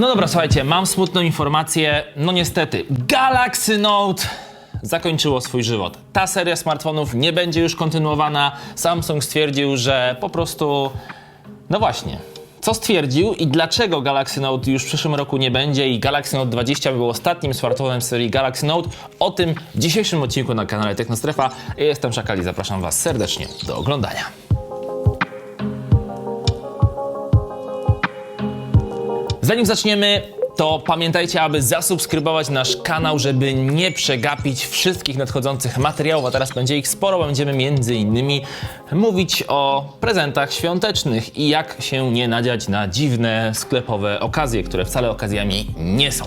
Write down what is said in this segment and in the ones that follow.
No dobra, słuchajcie, mam smutną informację. No niestety, Galaxy Note zakończyło swój żywot. Ta seria smartfonów nie będzie już kontynuowana. Samsung stwierdził, że po prostu. No właśnie. Co stwierdził i dlaczego Galaxy Note już w przyszłym roku nie będzie i Galaxy Note 20 był ostatnim smartfonem serii Galaxy Note? O tym w dzisiejszym odcinku na kanale Technostrefa. Jestem Szakali, zapraszam Was serdecznie do oglądania. Zanim zaczniemy, to pamiętajcie, aby zasubskrybować nasz kanał, żeby nie przegapić wszystkich nadchodzących materiałów, a teraz będzie ich sporo. Będziemy między innymi mówić o prezentach świątecznych i jak się nie nadziać na dziwne sklepowe okazje, które wcale okazjami nie są.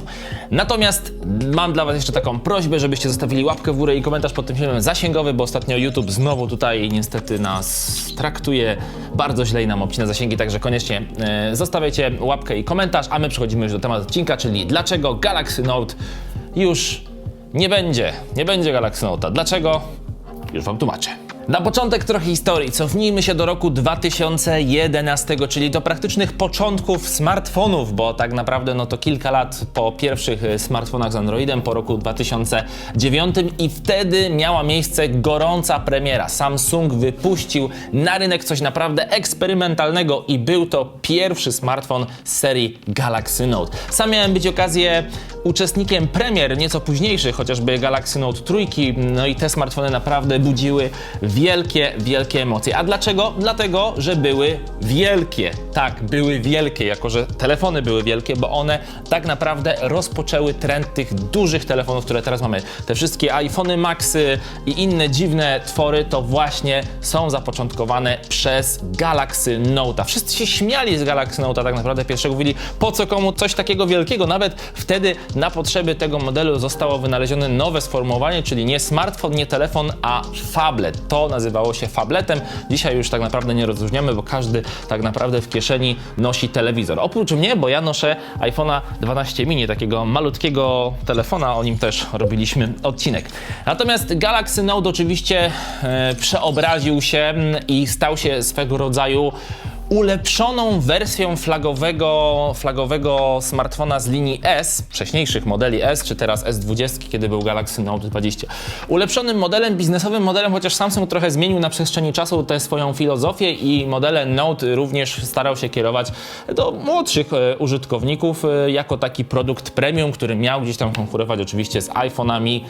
Natomiast mam dla Was jeszcze taką prośbę, żebyście zostawili łapkę w górę i komentarz pod tym filmem zasięgowy, bo ostatnio YouTube znowu tutaj niestety nas traktuje bardzo źle i nam obcina zasięgi, także koniecznie e, zostawiajcie łapkę i komentarz, a my przechodzimy już do tematu odcinka, czyli dlaczego Galaxy Note już nie będzie, nie będzie Galaxy Note'a. Dlaczego? Już Wam tłumaczę. Na początek trochę historii. Cofnijmy się do roku 2011, czyli do praktycznych początków smartfonów, bo tak naprawdę no to kilka lat po pierwszych e, smartfonach z Androidem, po roku 2009 i wtedy miała miejsce gorąca premiera. Samsung wypuścił na rynek coś naprawdę eksperymentalnego i był to pierwszy smartfon z serii Galaxy Note. Sam miałem być okazję uczestnikiem premier nieco późniejszych, chociażby Galaxy Note trójki, no i te smartfony naprawdę budziły wielkie, wielkie emocje. A dlaczego? Dlatego, że były wielkie. Tak, były wielkie, jako że telefony były wielkie, bo one tak naprawdę rozpoczęły trend tych dużych telefonów, które teraz mamy. Te wszystkie iPhony Maxy i inne dziwne twory to właśnie są zapoczątkowane przez Galaxy Note. Wszyscy się śmiali z Galaxy Note, tak naprawdę pierwszego mówili, po co komu coś takiego wielkiego. Nawet wtedy na potrzeby tego modelu zostało wynalezione nowe sformułowanie, czyli nie smartfon, nie telefon, a fablet. To nazywało się fabletem. Dzisiaj już tak naprawdę nie rozróżniamy, bo każdy tak naprawdę w kieszeni nosi telewizor. Oprócz mnie, bo ja noszę iPhone'a 12 mini, takiego malutkiego telefona, o nim też robiliśmy odcinek. Natomiast Galaxy Note oczywiście e, przeobraził się mm, i stał się swego rodzaju ulepszoną wersją flagowego, flagowego smartfona z linii S, wcześniejszych modeli S, czy teraz S20, kiedy był Galaxy Note 20. Ulepszonym modelem, biznesowym modelem, chociaż Samsung trochę zmienił na przestrzeni czasu tę swoją filozofię i modele Note również starał się kierować do młodszych e, użytkowników e, jako taki produkt premium, który miał gdzieś tam konkurować oczywiście z iPhone'ami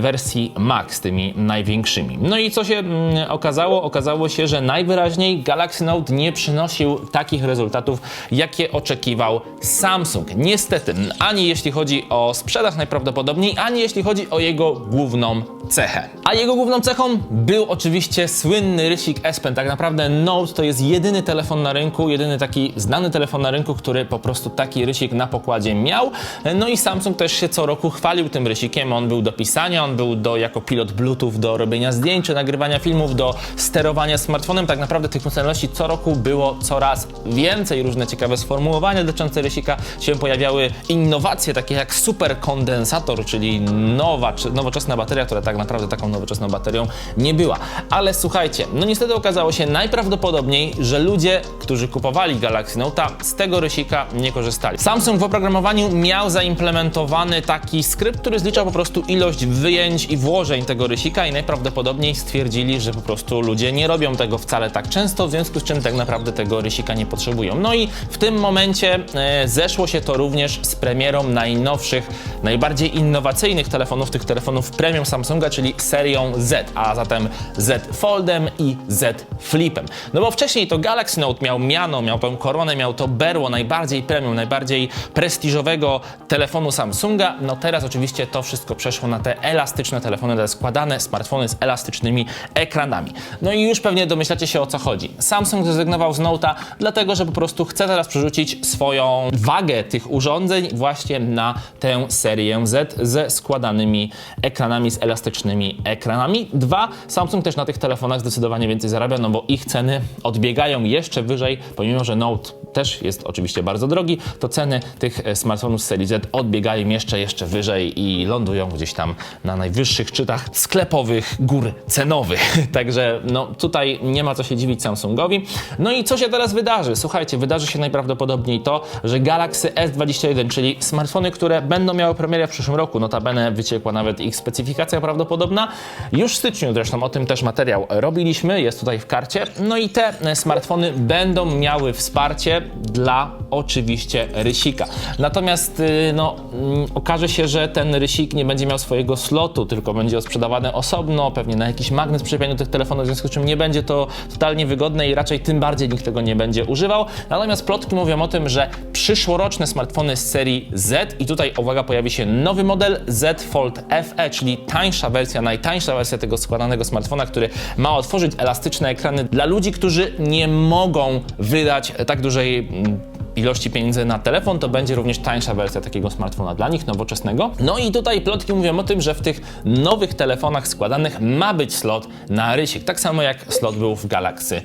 wersji Max, tymi największymi. No i co się mm, okazało? Okazało się, że najwyraźniej Galaxy Note nie przynosił takich rezultatów, jakie oczekiwał Samsung. Niestety, ani jeśli chodzi o sprzedaż najprawdopodobniej, ani jeśli chodzi o jego główną cechę. A jego główną cechą był oczywiście słynny rysik S Pen. Tak naprawdę Note to jest jedyny telefon na rynku, jedyny taki znany telefon na rynku, który po prostu taki rysik na pokładzie miał. No i Samsung też się co roku chwalił tym rysikiem. On był do on był do jako pilot Bluetooth do robienia zdjęć, nagrywania filmów, do sterowania smartfonem. Tak naprawdę tych funkcjonalności co roku było coraz więcej. Różne ciekawe sformułowania dotyczące rysika się pojawiały. Innowacje takie jak superkondensator, czyli nowa, nowoczesna bateria, która tak naprawdę taką nowoczesną baterią nie była. Ale słuchajcie, no niestety okazało się najprawdopodobniej, że ludzie, którzy kupowali Galaxy Note, z tego rysika nie korzystali. Samsung w oprogramowaniu miał zaimplementowany taki skrypt, który zliczał po prostu ilość wyjęć i włożeń tego rysika i najprawdopodobniej stwierdzili, że po prostu ludzie nie robią tego wcale tak często, w związku z czym tak naprawdę tego rysika nie potrzebują. No i w tym momencie e, zeszło się to również z premierą najnowszych, najbardziej innowacyjnych telefonów, tych telefonów premium Samsunga, czyli serią Z, a zatem Z Foldem i Z Flipem. No bo wcześniej to Galaxy Note miał miano, miał tą koronę, miał to berło najbardziej premium, najbardziej prestiżowego telefonu Samsunga. No teraz oczywiście to wszystko przeszło na te elastyczne telefony, te składane smartfony z elastycznymi ekranami. No i już pewnie domyślacie się o co chodzi. Samsung zrezygnował z Note'a, dlatego że po prostu chce teraz przerzucić swoją wagę tych urządzeń właśnie na tę serię Z ze składanymi ekranami, z elastycznymi ekranami. Dwa, Samsung też na tych telefonach zdecydowanie więcej zarabia, no bo ich ceny odbiegają jeszcze wyżej, pomimo że Note też jest oczywiście bardzo drogi, to ceny tych e, smartfonów z serii Z odbiegają jeszcze, jeszcze wyżej i lądują gdzieś tam na najwyższych szczytach sklepowych gór cenowych. Także no tutaj nie ma co się dziwić Samsungowi. No i co się teraz wydarzy? Słuchajcie, wydarzy się najprawdopodobniej to, że Galaxy S21, czyli smartfony, które będą miały premierę w przyszłym roku, notabene wyciekła nawet ich specyfikacja prawdopodobna, już w styczniu zresztą o tym też materiał robiliśmy, jest tutaj w karcie. No i te e, smartfony będą miały wsparcie dla oczywiście rysika. Natomiast y, no, mm, okaże się, że ten rysik nie będzie miał swojego slotu, tylko będzie sprzedawany osobno, pewnie na jakiś magnes przyczepiony do tych telefonów, w związku z czym nie będzie to totalnie wygodne i raczej tym bardziej nikt tego nie będzie używał. Natomiast plotki mówią o tym, że przyszłoroczne smartfony z serii Z i tutaj uwaga, pojawi się nowy model Z Fold FE, czyli tańsza wersja, najtańsza wersja tego składanego smartfona, który ma otworzyć elastyczne ekrany dla ludzi, którzy nie mogą wydać tak dużej mm, ilości pieniędzy na telefon, to będzie również tańsza wersja takiego smartfona dla nich, nowoczesnego. No i tutaj plotki mówią o tym, że w tych nowych telefonach składanych ma być slot na rysik, tak samo jak slot był w Galaxy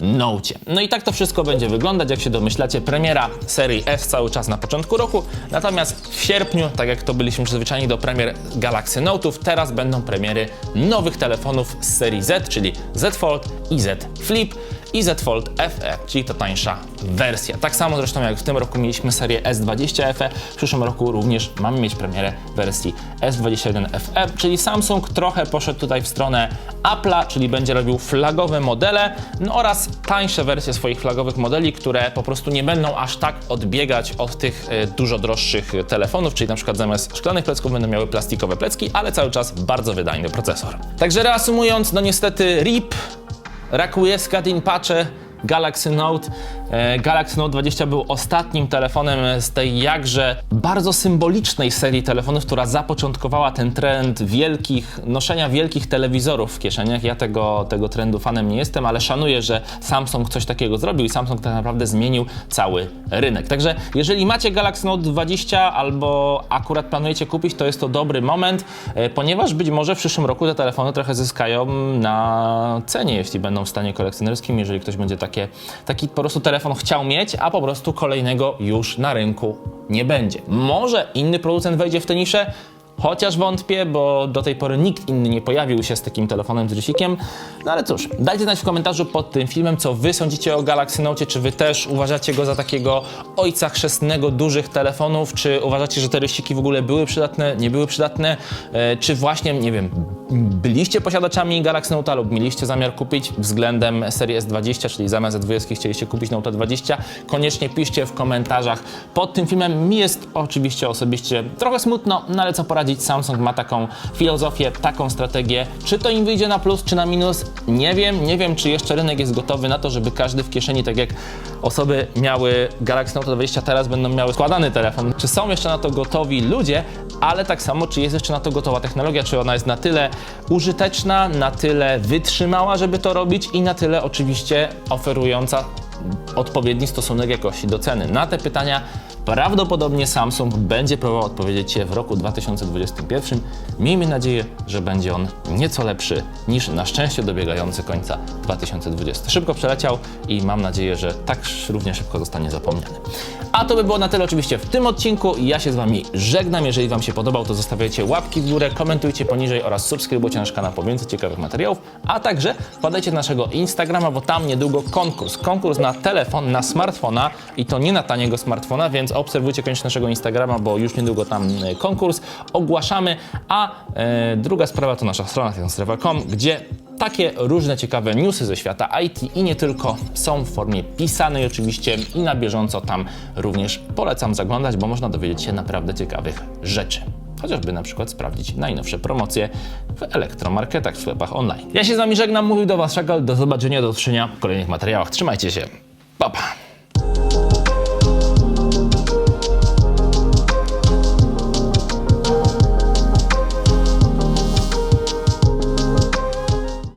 Note. No i tak to wszystko będzie wyglądać, jak się domyślacie, premiera serii S cały czas na początku roku, natomiast w sierpniu, tak jak to byliśmy przyzwyczajeni do premier Galaxy Note'ów, teraz będą premiery nowych telefonów z serii Z, czyli Z Fold i Z Flip i Z Fold FE, czyli to tańsza wersja. Tak samo zresztą jak w tym roku mieliśmy serię S20 FE, w przyszłym roku również mamy mieć premierę wersji S21 FE, czyli Samsung trochę poszedł tutaj w stronę Apple'a, czyli będzie robił flagowe modele, no oraz tańsze wersje swoich flagowych modeli, które po prostu nie będą aż tak odbiegać od tych e, dużo droższych telefonów, czyli na przykład zamiast szklanych plecków będą miały plastikowe plecki, ale cały czas bardzo wydajny procesor. Także reasumując, no niestety RIP, Rakuje Skatin Patche Galaxy Note. E, Galaxy Note 20 był ostatnim telefonem z tej jakże bardzo symbolicznej serii telefonów, która zapoczątkowała ten trend wielkich, noszenia wielkich telewizorów w kieszeniach. Ja tego, tego trendu fanem nie jestem, ale szanuję, że Samsung coś takiego zrobił i Samsung tak naprawdę zmienił cały rynek. Także jeżeli macie Galaxy Note 20 albo akurat planujecie kupić, to jest to dobry moment, e, ponieważ być może w przyszłym roku te telefony trochę zyskają na cenie, jeśli będą w stanie kolekcjonerskim, jeżeli ktoś będzie takie, taki po prostu telefon chciał mieć, a po prostu kolejnego już na rynku nie będzie. Może inny producent wejdzie w tę niszę, Chociaż wątpię, bo do tej pory nikt inny nie pojawił się z takim telefonem z rysikiem. No ale cóż, dajcie znać w komentarzu pod tym filmem, co wy sądzicie o Galaxy Note. Czy wy też uważacie go za takiego ojca chrzestnego dużych telefonów? Czy uważacie, że te rysiki w ogóle były przydatne, nie były przydatne? E, czy właśnie, nie wiem, byliście posiadaczami Galaxy Note lub mieliście zamiar kupić względem serii S20, czyli zamiast S20 chcieliście kupić Note 20? Koniecznie piszcie w komentarzach pod tym filmem. Mi jest oczywiście osobiście trochę smutno, no ale co poradzić, Samsung ma taką filozofię, taką strategię. Czy to im wyjdzie na plus, czy na minus? Nie wiem. Nie wiem, czy jeszcze rynek jest gotowy na to, żeby każdy w kieszeni, tak jak osoby miały Galaxy Note 20, teraz będą miały składany telefon. Czy są jeszcze na to gotowi ludzie, ale tak samo, czy jest jeszcze na to gotowa technologia, czy ona jest na tyle użyteczna, na tyle wytrzymała, żeby to robić i na tyle oczywiście oferująca odpowiedni stosunek jakości do ceny. Na te pytania prawdopodobnie Samsung będzie próbował odpowiedzieć się w roku 2021. Miejmy nadzieję, że będzie on nieco lepszy niż na szczęście dobiegający końca 2020. Szybko przeleciał i mam nadzieję, że tak równie szybko zostanie zapomniany. A to by było na tyle oczywiście w tym odcinku. Ja się z Wami żegnam. Jeżeli Wam się podobał, to zostawiajcie łapki w górę, komentujcie poniżej oraz subskrybujcie nasz kanał po więcej ciekawych materiałów, a także wpadajcie na naszego Instagrama, bo tam niedługo konkurs. Konkurs na telefon, na smartfona i to nie na taniego smartfona, więc obserwujcie koniecznie naszego Instagrama, bo już niedługo tam e, konkurs ogłaszamy. A e, druga sprawa to nasza strona technostrefa.com, gdzie takie różne ciekawe newsy ze świata IT i nie tylko są w formie pisanej oczywiście i na bieżąco tam również polecam zaglądać, bo można dowiedzieć się naprawdę ciekawych rzeczy. Chociażby na przykład sprawdzić najnowsze promocje w elektromarketach, w sklepach online. Ja się z Wami żegnam, mówił do Was Szakal, do zobaczenia, do usłyszenia w kolejnych materiałach. Trzymajcie się, pa pa!